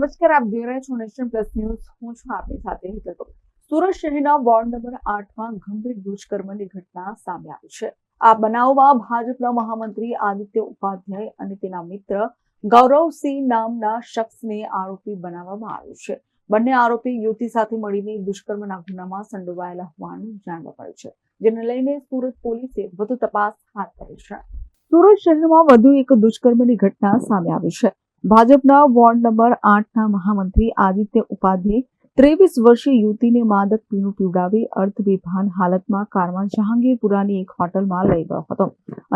નમસ્કાર, આપ જોઈ રહ્યા છો નેશન પ્લસ ન્યૂઝ. હું છું આપની સાથે હિતલ. સુરત શહેરના વોર્ડ નંબર આઠમાં ગંભીર દુષ્કર્મની ઘટના સામે આવી છે. આ બનાવમાં ભાજપના મહામંત્રી આદિત્ય ઉપાધ્યાય અને તેના મિત્ર ગૌરવસિંહ નામના શખ્સને આરોપી બનાવવામાં આવ્યો છે. બંને આરોપી યુવતી સાથે મળીને દુષ્કર્મના ગુનામાં સંડોવાયેલા હોવાનું જાણવા મળ્યું છે, જેને લઈને સુરત પોલીસે વધુ તપાસ હાથ ધરી છે. સુરત શહેરમાં વધુ એક દુષ્કર્મની ઘટના સામે આવી છે. ભાજપના વોર્ડ નંબર આઠના મહામંત્રી આદિત્ય ઉપાધ્યાય ત્રેવીસ વર્ષીય યુવતીને માદક પીણું પીવડાવી અર્ધબેભાન હાલતમાં કારમાં જહાંગીરપુરાની એક હોટલમાં લઈ ગયો હતો.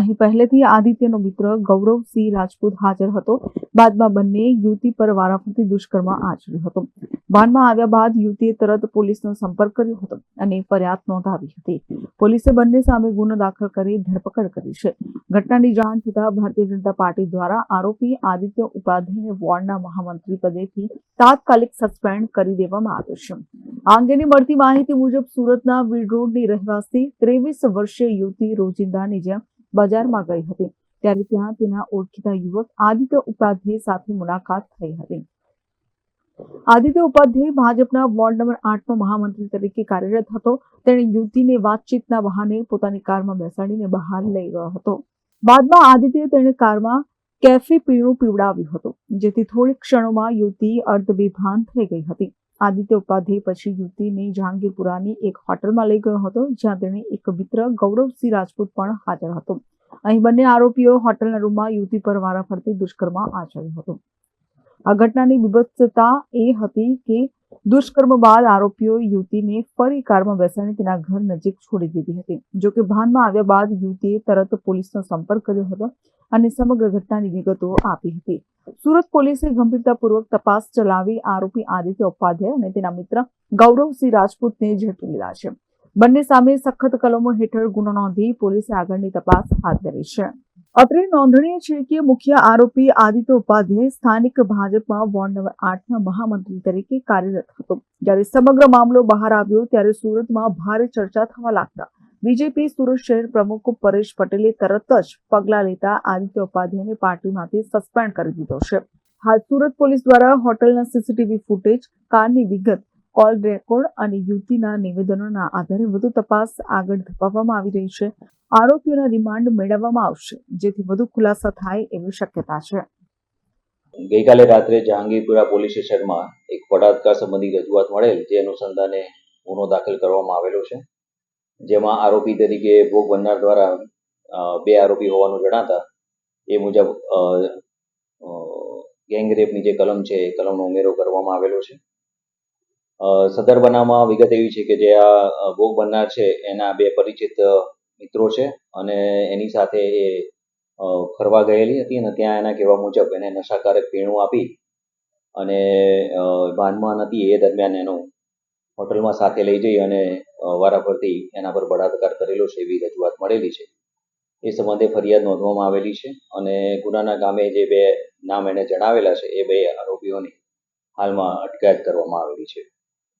અહીં પહેલેથી આદિત્યનો મિત્ર ગૌરવસિંહ રાજપૂત હાજર હતો. બાદમાં બંને યુવતી પર વારાફરતી દુષ્કર્મ આચર્યું હતું. ભાનમાં આવ્યા બાદ યુવતીએ તરત પોલીસનો સંપર્ક કર્યો હતો અને ફરિયાદ નોંધાવી હતી. પોલીસે બંને સામે ગુનો દાખલ કરી ધરપકડ કરી છે. ઘટનાની જાણ થતાં ભારતીય જનતા પાર્ટી દ્વારા આરોપી આદિત્ય ઉપાધ્યાયને વોર્ડના મહામંત્રી પદેથી તાત્કાલિક સસ્પેન્ડ કરી દેવામાં આવ્યો છે આ અંગેની મળતી માહિતી મુજબ સુરતના વીડ રોડની રહેવાસી ત્રેવીસ વર્ષીય યુવતી રોજિંદાની જેમ બજારમાં ગઈ હતી. ત્યારે ત્યાં તેના ઓળખીતા યુવક આદિત્ય ઉપાધ્યાય સાથે મુલાકાત થઈ હતી. આદિત્ય ઉપાધ્યાય ભાજપના વોર્ડ નંબર આઠનો મહામંત્રી તરીકે કાર્યરત હતો. તેણે યુવતીને વાતચીતના બહાને પોતાની કારમાં બેસાડીને બહાર લઈ ગયો હતો. બાદમાં આદિત્ય તેણે કારમાં કેફી પીણું પીવડાવ્યું હતું, જેથી થોડી ક્ષણોમાં યુવતી અર્ધ વિભાન થઈ ગઈ હતી. આદિત્ય ઉપાધ્યાય પછી યુવતીને જહાંગીરપુરાની એક હોટલમાં લઈ ગયો હતો, જ્યાં તેણે એક મિત્ર, ગૌરવસિંહ રાજપૂત પણ હાજર હતો. અહીં બંને આરોપીઓ હોટલના રૂમમાં યુવતી પર વારાફરતી દુષ્કર્મ આચર્યું હતું. આ ઘટનાની વિભત્સતા એ હતી કે દુષ્કર્મ બાદ આરોપીઓ યુવતીને ફરી કારમાં બેસાડી તેના ઘર નજીક છોડી દીધી હતી. જો કે ભાનમાં આવ્યા બાદ યુવતીએ તરત પોલીસનો સંપર્ક કર્યો હતો અને સમગ્ર ઘટનાની વિગતો આપી હતી. સુરત પોલીસે ગંભીરતાપૂર્વક તપાસ ચલાવી આરોપી આદિત્ય ઉપાધ્યાય અને તેના મિત્ર ગૌરવસિંહ રાજપૂતને ઝડપી લીધા છે. બંને સામે સખત કલમો હેઠળ ગુનો નોંધી પોલીસે આગળની તપાસ હાથ ધરી છે. અત્રે નોંધનીય છે કે મુખ્ય આરોપી આદિત્ય ઉપાધ્યાય સ્થાનિક ભાજપમાં વોર્ડ નંબર આઠના મહામંત્રી તરીકે કાર્યરત હતો. જ્યારે સમગ્ર મામલો બહાર આવ્યો ત્યારે સુરતમાં ભારે ચર્ચા થવા લાગતા બીજેપી સુરત શહેર પ્રમુખ પરેશ પટેલે તરત જ પગલાં લેતા આદિત્ય ઉપાધ્યાયને પાર્ટીમાંથી સસ્પેન્ડ કરી દીધો છે. હાલ સુરત પોલીસ દ્વારા હોટલના સીસીટીવી ફૂટેજ, કારની વિગત કોલ રેકોર્ડ અને યુવતીના નિવેદનોના આધારે વધુ તપાસ આગળ ધપાવવામાં આવી રહી છે. આરોપીઓના રિમાન્ડ મેળવવામાં આવશે, જેથી વધુ ખુલાસા થાય એવી શક્યતા છે. ગઈકાલે રાત્રે જહાંગીરપુરા પોલીસ સ્ટેશનમાં એક બળાત્કાર સંબંધી રજૂઆત મળેલ, જે અનુસંધાને ગુનો દાખલ કરવામાં આવેલો છે. જેમાં આરોપી તરીકે ભોગ બનનાર દ્વારા બે આરોપી હોવાનું જણાતા, એ મુજબ ગેંગ રેપની જે કલમ છે, એ કલમનો ઉમેરો કરવામાં આવેલો છે. સદર બનાવમાં વિગત એવી છે કે જે આ ભોગ બનનાર છે, એના બે પરિચિત મિત્રો છે અને એની સાથે એ ફરવા ગયેલી હતી અને ત્યાં એના કહેવા મુજબ એને નશાકારક પીણું આપી અને ભાનમાં નથી એ દરમિયાન એનો હોટલમાં સાથે લઈ જઈ અને વારાફરતી એના પર બળાત્કાર કરેલો છે એવી રજૂઆત મળેલી છે. એ સંબંધે ફરિયાદ નોંધવામાં આવેલી છે અને ગુનાના ગામે જે બે નામ એને જણાવેલા છે, એ બે આરોપીઓની હાલમાં અટકાયત કરવામાં આવેલી છે.